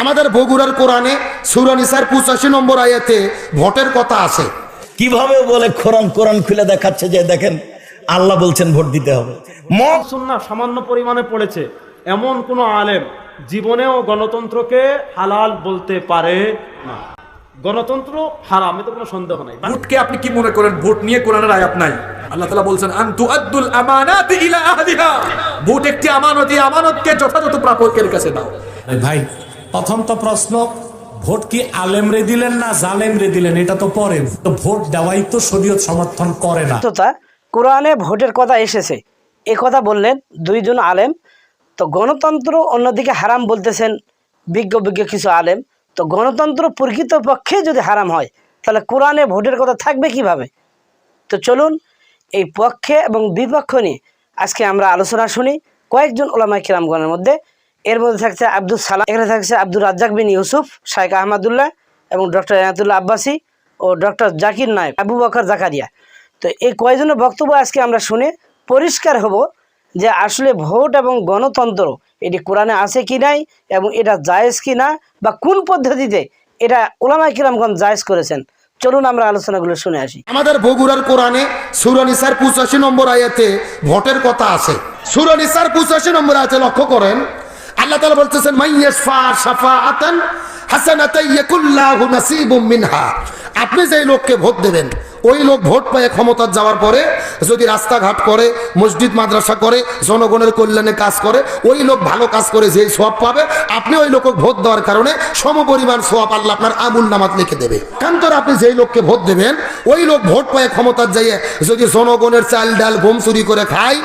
আমাদের বগুড়ার কোরআনে সুরানিসার পঁচাশি নম্বর আয়াতে ভোটের কথা আছে। কীভাবে বলে কোরআন কোরআন খুলে দেখাচ্ছে যে দেখেন আল্লাহ বলছেন ভোট দিতে হবে। মত সুন্না সামান্য পরিমাণে পড়েছে। এমন কোনো আলেম জীবনেও গণতন্ত্রকে হালাল বলতে পারে না। গণতন্ত্র হারাম এতে কোনো সন্দেহ নাই। ভোটকে আপনি কি মনে করেন? ভোট নিয়ে কোরআনের আয়াত নাই। আল্লাহ তাআলা বলছেন আনতু আদ্দুল আমানাত ইলা আহলিহা। ভোট একটি আমানত এই আমানতকে যথাযথ প্রাপকের কাছে দাও। ভাই প্রথম তো প্রশ্ন, ভোট কি আলেম রে দিলেন না জালেম রে দিলেন? এটা তো পরে তো ভোট দেওয়াই তো শরীয়ত সমর্থন করে না। কোরআনে ভোটের কথা এসেছে। এ কথা বললেন দুইজন আলেম। তো গণতন্ত্র অন্যদিকে হারাম বলতেছেন বিজ্ঞ বিজ্ঞ কিছু আলেম। তো গণতন্ত্র প্রকৃত পক্ষে যদি হারাম হয়, তাহলে কোরআনে ভোটের কথা থাকবে কীভাবে? তো চলুন এই পক্ষে এবং বিপক্ষ নিয়ে আজকে আমরা আলোচনা শুনি কয়েকজন ওলামাই কিরামগণের মধ্যে। এর মধ্যে থাকছে আব্দুল সালাম, এখানে থাকছে আব্দুল রাজ্জাক বিন ইউসুফ শাইখ আহমদুল্লাহ এবং ডক্টর এনাতুল্লাহ আব্বাসী ও ডক্টর জাকির নায়েব, আবু বকর জাকারিয়া। তো এই কয়জনের বক্তব্য আজকে আমরা শুনে পরিষ্কার হব যে আসলে ভোট এবং গণতন্ত্র এটি কোরআনে আছে কি নাই এবং এটা জায়েজ কি না বা কোন পদ্ধতিতে এটা ওলামাই কিরামগঞ্জ জায়েজ করেছেন। চলুন আমরা আলোচনাগুলো শুনে আসি। আমাদের বগুড়ার কোরআনে সুরানিসার পঁচাশি নম্বর আয়াতে ভোটের কথা আছে। সুরানিসার পঁচাশি নম্বর আয়াতে লক্ষ্য করেন আল্লাহ তাআলা বলতেছেন মিনহা। আপনি যেই লোককে ভোট দেবেন, ওই লোক ভোট পায় ক্ষমতার যাওয়ার পরে যদি রাস্তাঘাট করে, মসজিদ, মাদ্রাসা করে, জনগণের কল্যাণে কাজ করে, ওই লোক ভালো কাজ করে যেই সোয়াব পাবে, আপনি ওই লোক ভোট দেওয়ার কারণে সমপরিমাণ সোয়াব আল্লাহ আপনার আমুল নামাত লিখে দেবে। কান্তর আপনি যেই লোককে ভোট দেবেন, ওই লোক ভোট পায় ক্ষমতার যাইয়ে যদি জনগণের চাল ডাল গম চুরি করে খায়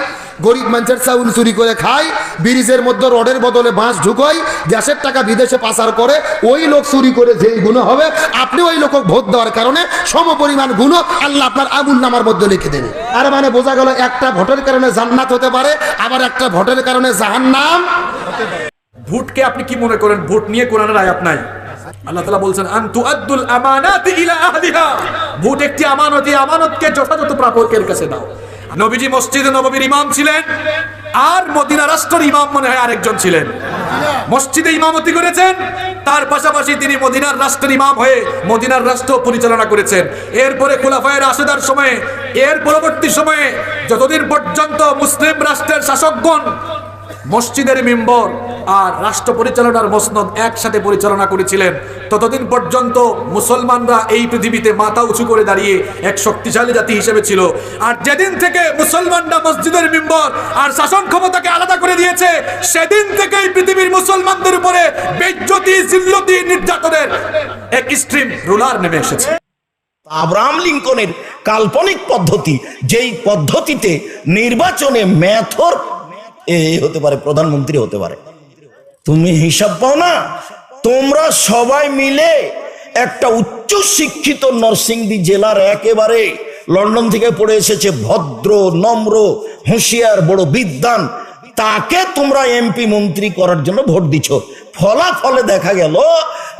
গরিব মানুষের চাউল চুরি করে খায়, ব্রিজের মধ্যে রডের বদলে বাঁশ ঢুকোয়, গ্যাসের টাকা বিদেশে পাচার করে, ওই লোক চুরি করে যেই গুণ হবে, আপনি ওই লোক ভোট দেওয়ার কারণে সম পরিমাণ গুণ আল্লাহ আপনার আবুল নামার মধ্যে লিখে দেবে। আর মানে বোঝা গেল একটা ভোটের কারণে জান্নাত হতে পারে, আবার একটা ভোটের কারণে জাহান্নাম। ভোটকে আপনি কি মনে করেন? ভোট নিয়ে কোরআনের আয়াত নাই। আল্লাহ তাআলা বলছেন আনতু আদ্দুল আমানাত ইলা আহলিহা। ভোট একটি আমানত এই আমানতকে যথাযথ প্রাপকের কাছে দাও। নবীজি মসজিদে নবীর ইমাম ছিলেন, আর মদিনা রাষ্ট্রের ইমাম মনে হয় আরেকজন ছিলেন। মসজিদে ইমামতি করেছেন, তার পাশাপাশি তিনি মদিনার রাষ্ট্রের ইমাম হয়ে মদিনার রাষ্ট্র পরিচালনা করেছেন। এরপরে খোলাফায়ের আসেদার সময়ে, এর পরবর্তী সময়ে যতদিন পর্যন্ত মুসলিম রাষ্ট্রের শাসকগণ মসজিদের মেম্বর আর রাষ্ট্র পরিচালনার মসনদ একসাথে পরিচালনা করেছিলেন। ততদিন পর্যন্ত মুসলমানরা এই পৃথিবীতে মাথা উঁচু করে দাঁড়িয়ে এক শক্তিশালী জাতি হিসেবে ছিল। আর যেদিন থেকে মুসলমানরা মসজিদের মেম্বর আর শাসন ক্ষমতাকে আলাদা করে দিয়েছে, সেদিন থেকে এই পৃথিবীর মুসলমানদের উপরে বেজ্জতি, জিল্লতি, নির্যাতনের এক স্ট্রিম রুলার নেমে এসেছে। আব্রাহাম লিঙ্কনের কাল্পনিক পদ্ধতি, যেই পদ্ধতিতে নির্বাচনে মেথর এ হতে পারে, প্রধানমন্ত্রী হতে পারে। তুমি হিসাব পাও না? তোমরা সবাই মিলে একটা উচ্চ শিক্ষিত নরসিংদী জেলার একেবারে লন্ডন থেকে পড়ে এসেছে ভদ্র, নম্র, হুঁশিয়ার, বড় বিদ্বান। তাকে তোমরা এমপি মন্ত্রী করার জন্য ভোট দিছ ফলাফলে দেখা গেল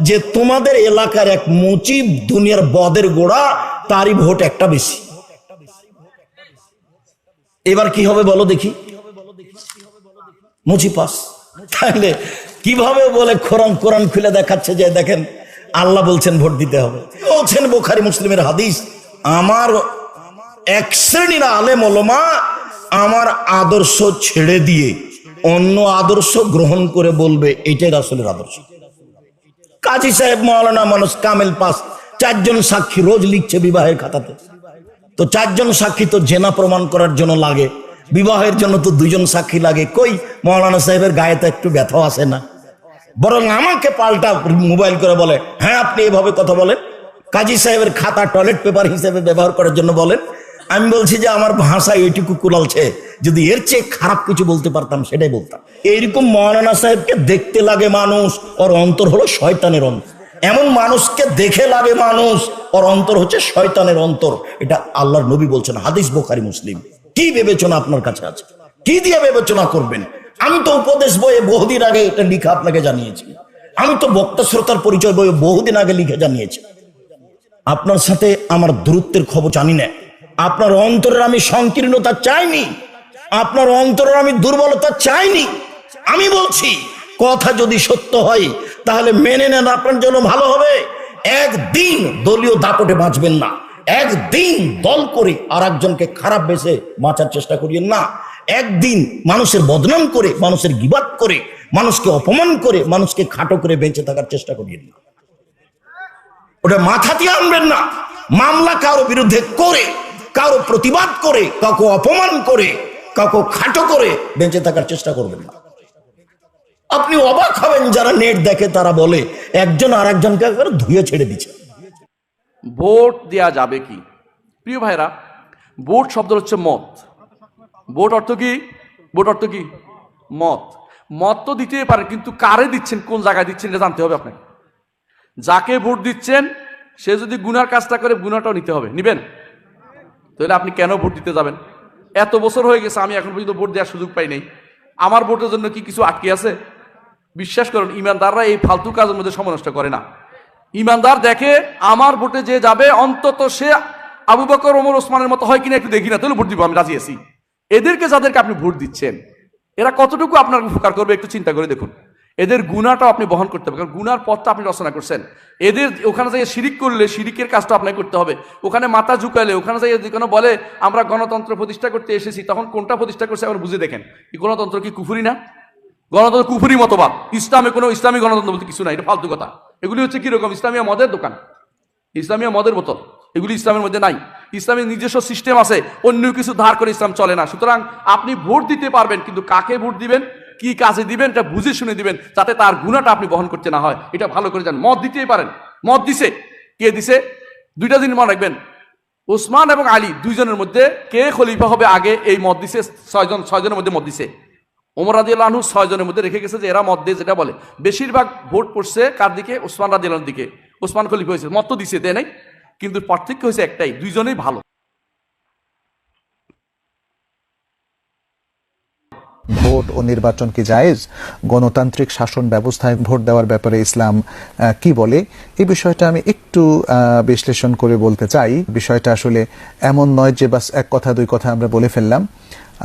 যে তোমাদের এলাকার এক মুচি দুনিয়ার বদের গোড়া, তারই ভোট একটা বেশি। এবার কি হবে বলো দেখি। মুচি পাস। তাহলে কীভাবে বলে কোরআন কোরআন খুলে দেখাচ্ছে যে দেখেন আল্লাহ বলছেন ভোট দিতে হবে। বলছেন বোখারি মুসলিমের হাদিস, আমার এক শ্রেণির আলেম ওলমা আমার আদর্শ ছেড়ে দিয়ে অন্য আদর্শ গ্রহণ করে বলবে, এটাই রাসুলের আদর্শ। কাজী সাহেব, মৌলানা মানুষ কামেল পাস, চারজন সাক্ষী রোজ লিখছে বিবাহের খাতাতে। তো চারজন সাক্ষী তো জেনা প্রমাণ করার জন্য লাগে। বিবাহের জন্য তো দুজন সাক্ষী লাগে। কই? মৌলানা সাহেবের গায়ে তো একটু ব্যথাও আসে না। বরং আমাকে পাল্টা মোবাইল করে বলে হ্যাঁ আপনি এভাবে কথা বলেন। কাজী সাহেবের খাতা টয়লেট পেপার হিসেবে ব্যবহার করার জন্য বলেন। আমি বলছি যে আমার ভাষা এইটুকু কুলালছে। যদি এর চেয়ে খারাপ কিছু বলতে পারতাম, সেটাই বলতাম। এইরকম মৌলানা সাহেবকে দেখতে লাগে মানুষ, ওর অন্তর হলো শয়তানের অন্তর। এমন মানুষকে দেখে লাগে মানুষ, ওর অন্তর হচ্ছে শয়তানের অন্তর। এটা আল্লাহর নবী বলছেন, হাদিস বোখারি মুসলিম। কি বিবেচনা আপনার কাছে আছে? কি দিয়ে বিবেচনা করবেন? আমি তো উপদেশ বইয়ে বহুদিন আগে এটা লিখা আপনাকে জানিয়েছি। আমি তো বক্তা শ্রোতার পরিচয় বইয়ে বহুদিন আগে লিখে জানিয়েছি। আপনার সাথে আমার দূরত্বের খবর জানি না। আপনার অন্তরের আমি সংকীর্ণতা চাইনি। আপনার অন্তরের আমি দুর্বলতা চাইনি। আমি বলছি, কথা যদি সত্য হয়, তাহলে মেনে নেন আপনার জন্য ভালো হবে। একদিন দলীয় দাপটে বাঁচবেন না। একদিন দল করে আর একজনকে খারাপ বেছে বাঁচার চেষ্টা করিয়েন না। একদিন মানুষের বদনাম করে, মানুষের গিবাদ করে, মানুষকে অপমান করে, মানুষকে খাটো করে বেঁচে থাকার চেষ্টা করিয়েন না। ওটা মাথাতে আনবেন না। মামলা কারও বিরুদ্ধে করে, কারও প্রতিবাদ করে, কাউকে অপমান করে, কাউকে খাটো করে বেঁচে থাকার চেষ্টা করবেন না। আপনি অবাক হবেন যারা নেট দেখে তারা বলে, একজন আর একজনকে ধুয়ে ছেড়ে দিচ্ছে। ভোট দেয়া যাবে কি? প্রিয় ভাইরা ভোট শব্দ হচ্ছে মত। ভোট অর্থ কি? ভোট অর্থ কি? মত। মত তো দিতেই পারে, কিন্তু কারে দিচ্ছেন, কোন জায়গায় দিচ্ছেন, এটা জানতে হবে আপনাকে। যাকে ভোট দিচ্ছেন, সে যদি গুনার কাজটা করে, গুনাটাও নিতে হবে। নিবেন? তাহলে আপনি কেন ভোট দিতে যাবেন? এত বছর হয়ে গেছে, আমি এখন পর্যন্ত ভোট দেওয়ার সুযোগ পাই নাই। আমার ভোটের জন্য কি কিছু আটকে আছে? বিশ্বাস করেন, ইমানদাররা এই ফালতু কাজের মধ্যে সময় নষ্ট করে না। ইমানদার দেখে আমার ভোটে যে যাবে, অন্তত সে আবু বকর, ওমর, ওসমানের মতো হয় কিনা একটু দেখি না, তাহলে ভোট দিব, আমি রাজি আছি। এদেরকে যাদেরকে আপনি ভোট দিচ্ছেন, এরা কতটুকু আপনার উপকার করবে একটু চিন্তা করে দেখুন। এদের গুণাটাও আপনি বহন করতে হবে, কারণ গুনার পথটা আপনি রচনা করছেন। এদের ওখানে যাই শিরিক করলে, শিরিকের কাজটা আপনাকে করতে হবে। ওখানে মাথা ঝুঁকালে, ওখানে যাই যদি কোনো বলে, আমরা গণতন্ত্র প্রতিষ্ঠা করতে এসেছি তখন কোনটা প্রতিষ্ঠা করছে আবার বুঝে দেখেন। এই গণতন্ত্র কি কুফুরি না? গণতন্ত্র কুফুরি মতবাদ। ইসলামে কোনো ইসলামী গণতন্ত্র বলতে কিছু নাই, এটা ফালতু কথা। এগুলি হচ্ছে কীরকম? ইসলামিয়া মদের দোকান। ইসলামিয়া মদের বোতল। এগুলি ইসলামের মধ্যে নাই। ইসলামের নিজস্ব সিস্টেম আছে, অন্য কিছু ধার করে ইসলাম চলে না। সুতরাং আপনি ভোট দিতে পারবেন, কিন্তু কাকে ভোট দিবেন, কি কাজে দিবেন, এটা বুঝে শুনে দিবেন, যাতে তার গুণাটা আপনি বহন করতে না হয়। এটা ভালো করে যান মদ দিতেই পারেন। মদ দিছে। কে দিছে? দুইটা দিন মনে রাখবেন। ওসমান এবং আলী দুইজনের মধ্যে কে খলিফা হবে আগে? এই মদ দিছে, ছয়জন ছয়জনের মধ্যে মদ দিছে। ওমর রাজি আল্লাহনু ছয় জনের মধ্যে রেখে গেছে যে এরা মত দিয়ে যেটা বলে। বেশিরভাগ ভোট পড়ছে কার দিকে? ওসমান রাজি আল্লাহর দিকে। ওসমান খলিফ হয়েছে মত তো দিছে, দেয় নাই। কিন্তু পার্থক্য হয়েছে একটাই, দুইজনেই ভালো। ভোট ও নির্বাচন কি জায়েজ? গণতান্ত্রিক শাসন ব্যবস্থায় ভোট দেওয়ার ব্যাপারে ইসলাম কি বলে? এই বিষয়টা আমি একটু বিশ্লেষণ করে বলতে চাই। বিষয়টা আসলে এমন নয় যে বাস এক কথা, দুই কথা আমরা বলে ফেললাম।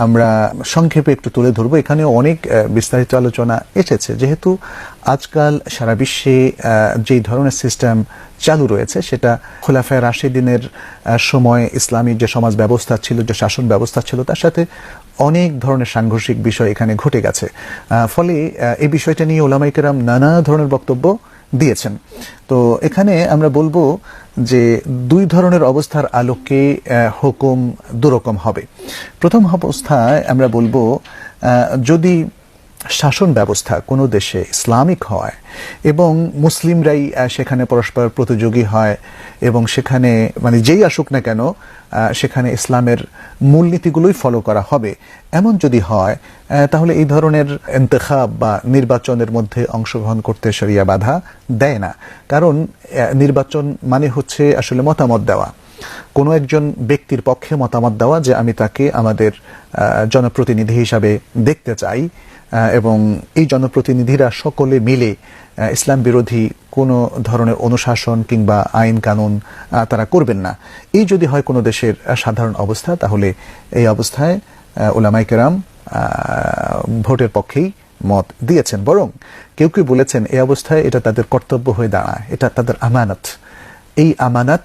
আমরা সংক্ষেপে একটু তুলে ধরবো। এখানে অনেক বিস্তারিত আলোচনা এসেছে। যেহেতু আজকাল সারা বিশ্বে যেই ধরনের সিস্টেম চালু রয়েছে, সেটা খোলাফায় রাশিদিনের সময় ইসলামী যে সমাজ ব্যবস্থা ছিল, যে শাসন ব্যবস্থা ছিল, তার সাথে অনেক ধরনের সাংঘর্ষিক বিষয় এখানে ঘটে গেছে। ফলে এই বিষয়টা নিয়ে ওলামাইকেরাম নানা ধরনের বক্তব্য দিয়েছেন। তো এখানে আমরা বলব যে দুই ধরনের অবস্থার আলোকে হুকুম দুরকম হবে। প্রথম অবস্থায় আমরা বলব যদি শাসন ব্যবস্থা কোনো দেশে ইসলামিক হয় এবং মুসলিমরাই সেখানে পরস্পর প্রতিযোগী হয় এবং সেখানে মানে যেই আসুক না কেন সেখানে ইসলামের মূলনীতিগুলোই ফলো করা হবে। এমন যদি হয় তাহলে এই ধরনের এন্তেখাব বা নির্বাচনের মধ্যে অংশগ্রহণ করতে সরিয়া বাধা দেয় না। কারণ নির্বাচন মানে হচ্ছে আসলে মতামত দেওয়া। কোনো একজন ব্যক্তির পক্ষে মতামত দেওয়া যে আমি তাকে আমাদের জনপ্রতিনিধি হিসাবে দেখতে চাই এবং এই জনপ্রতিনিধিরা সকলে মিলে ইসলাম বিরোধী কোনো ধরনের অনুশাসন কিংবা আইন কানুন তারা করবেন না। এই যদি হয় কোনো দেশের সাধারণ অবস্থা, তাহলে এই অবস্থায় ওলামাই কেরাম ভোটের পক্ষেই মত দিয়েছেন। বরং কেউ কেউ বলেছেন, এই অবস্থায় এটা তাদের কর্তব্য হয়ে দাঁড়ায়, এটা তাদের আমানত। এই আমানত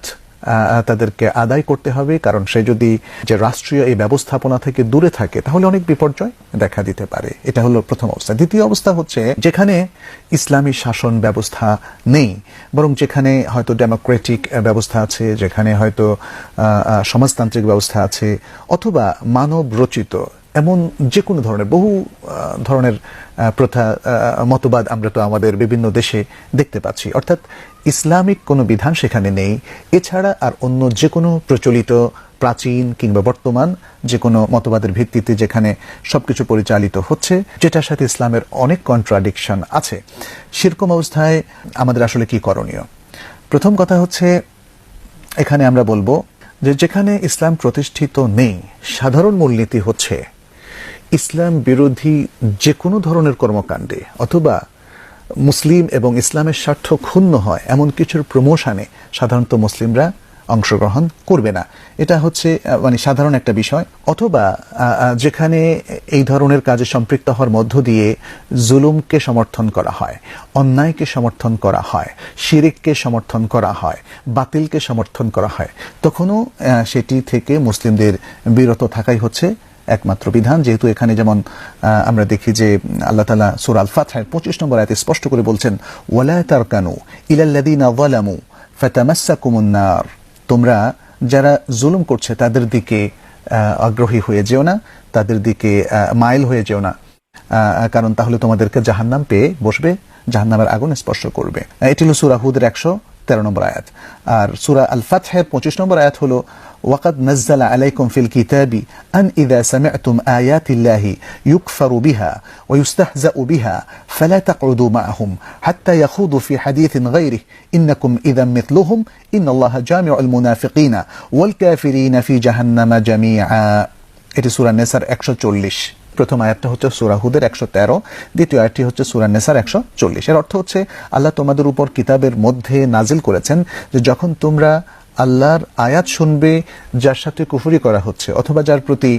তাদেরকে আদায় করতে হবে, কারণ সে যদি যে রাষ্ট্রীয় এই ব্যবস্থাপনা থেকে দূরে থাকে, তাহলে অনেক বিপর্যয় দেখা দিতে পারে। এটা হলো প্রথম অবস্থা। দ্বিতীয় অবস্থা হচ্ছে, যেখানে ইসলামী শাসন ব্যবস্থা নেই, বরং যেখানে হয়তো ডেমোক্রেটিক ব্যবস্থা আছে, যেখানে হয়তো সমাজতান্ত্রিক ব্যবস্থা আছে, অথবা মানব রচিত এমন যে কোনো ধরনের, বহু ধরনের প্রথা মতবাদ আমরা তো আমাদের বিভিন্ন দেশে দেখতে পাচ্ছি। অর্থাৎ ইসলামিক কোনো বিধান সেখানে নেই। এছাড়া আর অন্য যে কোনো প্রচলিত প্রাচীন কিংবা বর্তমান যে কোনো মতবাদের ভিত্তিতে যেখানে সবকিছু পরিচালিত হচ্ছে, যেটার সাথে ইসলামের অনেক কন্ট্রাডিকশন আছে। সেরকম অবস্থায় আমাদের আসলে কি করণীয়? প্রথম কথা হচ্ছে, এখানে আমরা বলব যে যেখানে ইসলাম প্রতিষ্ঠিত নেই, সাধারণ মূলনীতি হচ্ছে ইসলাম বিরোধী যে কোনো ধরনের কর্মকাণ্ডে অথবা মুসলিম এবং ইসলামের স্বার্থ ক্ষুণ্ণ হয়, এমন কিছুর প্রমোশনে সাধারণত মুসলিমরা অংশগ্রহণ করবে না। এটা হচ্ছে মানে সাধারণ একটা বিষয়। অথবা যেখানে এই ধরনের কাজে সম্পৃক্ত হওয়ার মধ্য দিয়ে জুলুমকে সমর্থন করা হয়, অন্যায়কে সমর্থন করা হয়, শিরিককে সমর্থন করা হয়, বাতিলকে সমর্থন করা হয়, তখনও সেটি থেকে মুসলিমদের বিরত থাকাই হচ্ছে একমাত্র বিধান। যেহেতু এখানে যেমন আমরা দেখি যে আল্লাহ তালা সুর আল ফাতহায় পঁচিশ নম্বর আয়াতে স্পষ্ট করে বলছেন, ওয়ালা তারকানু ইলাল্লাদিনা যালামু ফাতামাসসাকুমুন নার। তোমরা যারা জুলুম করছে, তাদের দিকে আগ্রহী হয়ে যেও না, তাদের দিকে মাইল হয়ে যেও না। কারণ তাহলে তোমাদেরকে জাহান্নাম পেয়ে বসবে, জাহান্নামের আগুন স্পর্শ করবে। এটি হলো সুরা হুদের একশো তেরো নম্বর আয়াত আর সুরা আল ফাতহের পঁচিশ নম্বর আয়াত হলো وقد نزل عليكم في الكتاب أن إذا سمعتم آيات الله يكفر بها ويستهزأ بها فلا تقعدوا معهم حتى يخوضوا في حديث غيره إنكم إذا مثلهم إن الله جامع المنافقين والكافرين في جهنم جميعا এটি সুরা নেসার একশো চল্লিশ প্রথম আয়াতটা হচ্ছে সুরা হুদের একশো তেরো, দ্বিতীয় আয়াতটি হচ্ছে সুরা নেসার একশো চল্লিশ। এর অর্থ হচ্ছে আল্লাহ তোমাদের উপর কিতাবের মধ্যে নাজিল করেছেন যে যখন তোমরা আল্লাহর আয়াত শুনবে, যার সাথে কুফুরি করা হচ্ছে অথবা যার প্রতি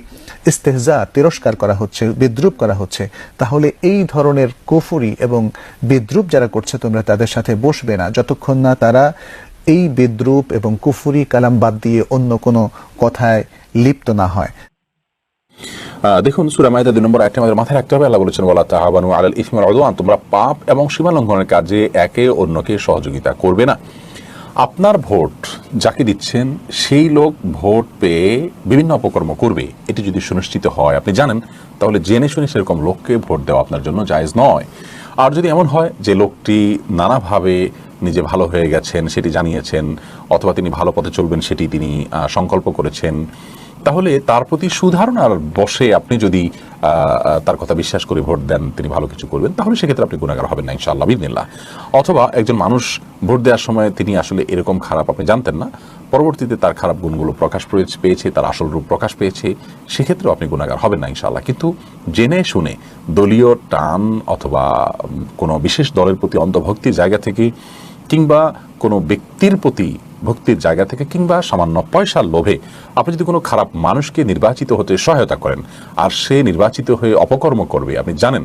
ইস্তেহজা, তিরস্কার করা হচ্ছে, বিদ্রুপ করা হচ্ছে, তাহলে এই ধরনের কুফুরি এবং বিদ্রুপ যারা করছে তোমরা তাদের সাথে বসবে না। যতক্ষণ না তারা এই বিদ্রুপ এবং কুফুরি কালাম বাদ দিয়ে অন্য কোনো কথায় লিপ্ত না হয়। দেখুন, সুরা মাইদা দুই নম্বর একটা আমাদের মাথায় রাখতে হবে। আল্লাহ বলেছেন, ওয়ালা তাহাবানু আলাল ইসমিল উদওয়ান। তোমরা পাপ এবং সীমা লঙ্ঘনের কাজে একে অন্যকে সহযোগিতা করবে না। আপনার ভোট যাকে দিচ্ছেন, সেই লোক ভোট পেয়ে বিভিন্ন অপকর্ম করবে। এটি যদি সুনিশ্চিত হয়, আপনি জানেন, তাহলে জেনে শুনে সেরকম লোককে ভোট দেওয়া আপনার জন্য জায়েজ নয়। আর যদি এমন হয় যে লোকটি নানাভাবে নিজে ভালো হয়ে গেছেন, সেটি জানিয়েছেন, অথবা তিনি ভালো পথে চলবেন, সেটি তিনি সংকল্প করেছেন তাহলে তার প্রতি সুধারণার বসে আপনি যদি তার কথা বিশ্বাস করে ভোট দেন, তিনি ভালো কিছু করবেন, তাহলে সেক্ষেত্রে আপনি গুণাগার হবেন না, ইনশাআল্লাহ বিদিনিল্লাহ অথবা একজন মানুষ ভোট দেওয়ার সময় তিনি আসলে এরকম খারাপ আপনি জানতেন না, পরবর্তীতে তার খারাপ গুণগুলো প্রকাশ পেয়েছে- তার আসল রূপ প্রকাশ পেয়েছে, সেক্ষেত্রেও আপনি গুণাগার হবেন না, ইনশাআল্লাহ। কিন্তু জেনে শুনে দলীয় টান অথবা কোনো বিশেষ দলের প্রতি অন্ধভক্তির জায়গা থেকে কিংবা কোনো ব্যক্তির প্রতি ভক্তির জায়গা থেকে কিংবা সামান্য পয়সার লোভে আপনি যদি কোনো খারাপ মানুষকে নির্বাচিত হতে সহায়তা করেন, আর সে নির্বাচিত হয়ে অপকর্ম করবে, আপনি জানেন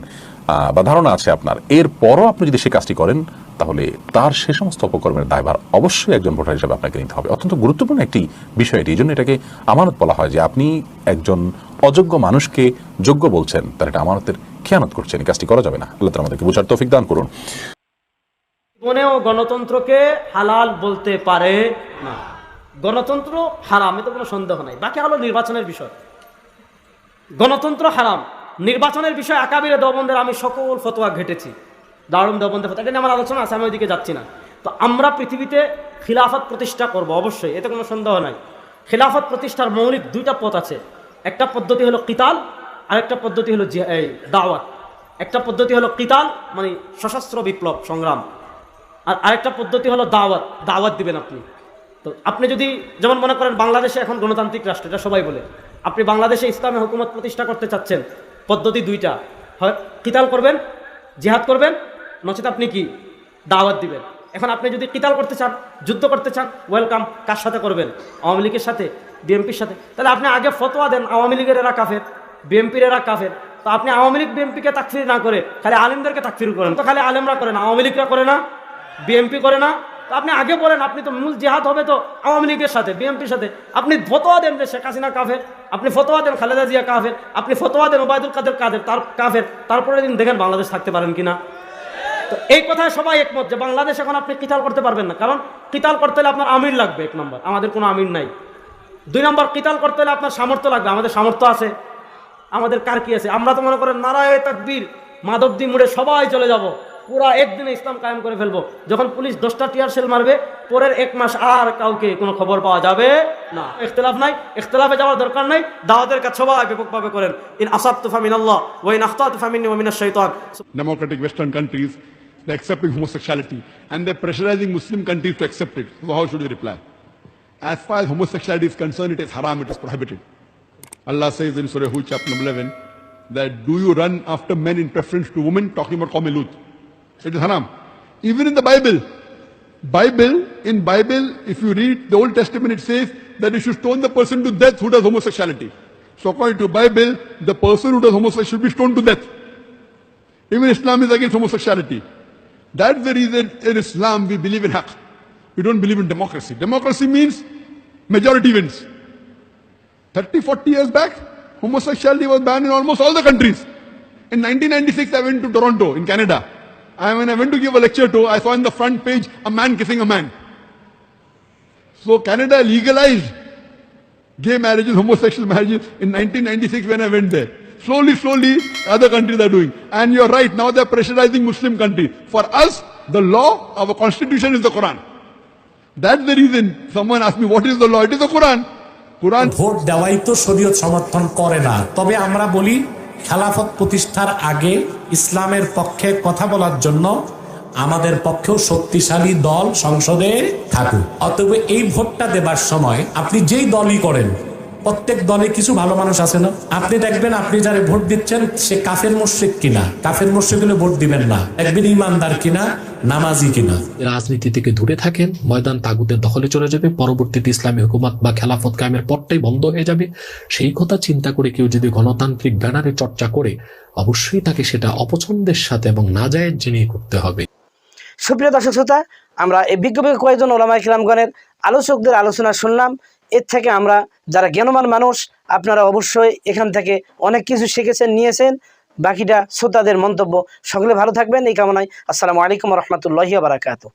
বা ধারণা আছে আপনার, এরপরও আপনি যদি সে কাজটি করেন, তাহলে তার সে সমস্ত অপকর্মের দায়ভার অবশ্যই একজন ভোটার হিসেবে আপনাকে নিতে হবে। অত্যন্ত গুরুত্বপূর্ণ একটি বিষয় এটি, এই জন্য এটাকে আমানত বলা হয় যে আপনি একজন অযোগ্য মানুষকে যোগ্য বলছেন, তার এটা আমানতের খেয়ানত করছেন, এই কাজটি করা যাবে না। আল্লাহ আমাদেরকে বোঝার তৌফিক দান করুন। জীবনেও গণতন্ত্রকে হালাল বলতে পারে না। গণতন্ত্র হারাম এতে কোনো সন্দেহ নাই। বাকি হলো নির্বাচনের বিষয়। গণতন্ত্র হারাম। নির্বাচনের বিষয় আকাবিরে দেবন্দের আমি সকল ফতোয়া ঘেটেছি। দারুণ দেবন্দের ফতোয়া। এটা আমার আলোচনা আছে, আমি ওইদিকে যাচ্ছি না। তো আমরা পৃথিবীতে খিলাফত প্রতিষ্ঠা করব, অবশ্যই। এতে কোনো সন্দেহ নাই। খিলাফত প্রতিষ্ঠার মৌলিক দুইটা পথ আছে। একটা পদ্ধতি হলো কিতাল আরেকটা পদ্ধতি হলো দাওয়াত। একটা পদ্ধতি হলো কিতাল মানে সশস্ত্র বিপ্লব সংগ্রাম। আর আরেকটা পদ্ধতি হলো দাওয়াত। দাওয়াত দিবেন আপনি। তো আপনি যদি, যেমন মনে করেন বাংলাদেশে এখন গণতান্ত্রিক রাষ্ট্র, এটা সবাই বলে। আপনি বাংলাদেশে ইসলামী হুকুমত প্রতিষ্ঠা করতে চাচ্ছেন, পদ্ধতি দুইটা। হয় কিতাল করবেন, জিহাদ করবেন, নচেত আপনি কি? দাওয়াত দিবেন। এখন আপনি যদি কিতাল করতে চান, যুদ্ধ করতে চান, ওয়েলকাম, কার সাথে করবেন? আওয়ামী লীগের সাথে বিএমপির সাথে? তাহলে আপনি আগে ফতোয়া দেন, আওয়ামী লীগের এরা কাফের বিএমপির এরা কাফের। তো আপনি আওয়ামী লীগ, বিএনপিকে তাকফির না করে, খালি আলেমদেরকে তাকফির করেন। তো খালি আলেমরা করে না, আওয়ামী লীগরা করে না। বিএনপি করে না। তো আপনি আগে বলেন, আপনি তো মূল জেহাদ হবে তো আওয়ামী লীগের সাথে বিএনপির সাথে। আপনি ফতোয়া দেন যে শেখ হাসিনা কাফের, আপনি ফতোয়া দেন খালেদা জিয়া কাফের, আপনি ফতোয়া দেন ওবায়দুল কাদের কাদের, তার কাফের। তারপরে দিন দেখেন বাংলাদেশ থাকতে পারেন কিনা তো এই কথায় সবাই একমত যে বাংলাদেশ এখন আপনি কিতাল করতে পারবেন না। কারণ কিতাল করতে হলে আপনার আমির লাগবে এক নম্বর, আমাদের কোনো আমির নাই। দুই নম্বর, কিতাল করতে হলে আপনার সামর্থ্য লাগবে, আমাদের সামর্থ্য আছে, আমাদের কার কি আছে? আমরা তো মনে করেন নারায় তাকবীর, মাধবদী মুড়ে সবাই চলে যাব। পুরা একদিনে ইসলাম কায়েম করে ফেলব যখন পুলিশ দশটা টিয়ার সেল মারবে পরের এক মাস আর কাউকে কোনো খবর পাওয়া যাবে না ইখতলাফ নাই ইখতলাফে যাওয়ার দরকার নাই দাওয়াতের কাজ সবাই ব্যাপকভাবে করেন ইন আসাদ তুফামিন আল্লাহ ওয়াইন আখতাত ফামিন ওয়ামিনাশ শাইতান democratic Western countries, they're accepting homosexuality and they're pressurizing Muslim countries to accept it. So how should we reply? As far as homosexuality is concerned, it is haram, it is prohibited. Allah says in Surah Hud, chapter 11, that do you run after men in preference to women? Talking about Qawm Lut. It is haram. Even in the Bible, Bible in Bible, if you read the Old Testament, it says that you should stone the person to death who does homosexuality. So according to Bible, the person who does homosexuality should be stoned to death. Even Islam is against homosexuality. That's the reason in Islam we believe in haqq. We don't believe in democracy. Democracy means majority wins. 30, 40 years back, homosexuality was banned in almost all the countries. In 1996, I went to Toronto in Canada. And when I went to give a lecture to, I saw in the front page a man kissing a man. So Canada legalized gay marriages, homosexual marriages in 1996 when I went there. Slowly, slowly, other countries are doing. And you're right, now they're pressurizing Muslim countries. For us, the law, our constitution is the Quran. That's the reason someone asked me, what is the law? It is the Quran. Quran vote দেওয়াই তো শরীয়ত সমর্থন করে না তবে আমরা বলি খেলাফত প্রতিষ্ঠার আগে ইসলামের পক্ষে কথা বলার জন্য আমাদের পক্ষেও শক্তিশালী দল সংসদে থাকুক। অতএব এই ভোটটা দেবার সময় আপনি যেই দলই করেন প্রত্যেক দলে কিছু ভালো মানুষ আছে না? আপনি দেখবেন আপনি যারা ভোট দিচ্ছেন সে কাফের মুশ্রিক কিনা? কাফের মুশ্রিক হলে ভোট দিবেন না। দেখবেন ইমানদার কিনা নামাজি কিনা? রাজনীতি থেকে দূরে থাকেন ময়দান তাগুদের দখলে চলে যাবে পরবর্তীতে ইসলামী হুকুমত বা খেলাফত কায়েমের পথটাই বন্ধ হয়ে যাবে। সেই কথা চিন্তা করে কেউ যদি গণতান্ত্রিক ব্যানারে চর্চা করে অবশ্যই তাকে সেটা অপছন্দের সাথে এবং না নাজায়েজ জেনেই করতে হবে। সুপ্রিয় দর্শক শ্রোতা আমরা এই বিজ্ঞপ্তি বিজ্ঞ কয়েকজন ওলামা ইকরামগণের আলোচকদের আলোচনা শুনলাম। এর থেকে আমরা যারা জ্ঞানমান মানুষ, আপনারা অবশ্যই এখান থেকে অনেক কিছু শিখেছেন, নিয়েছেন। বাকিটা শ্রোতাদের মন্তব্য। সকলে ভালো থাকবেন, এই কামনায়। আসসালামু আলাইকুম রহমতুল্লাহি বারাকাতু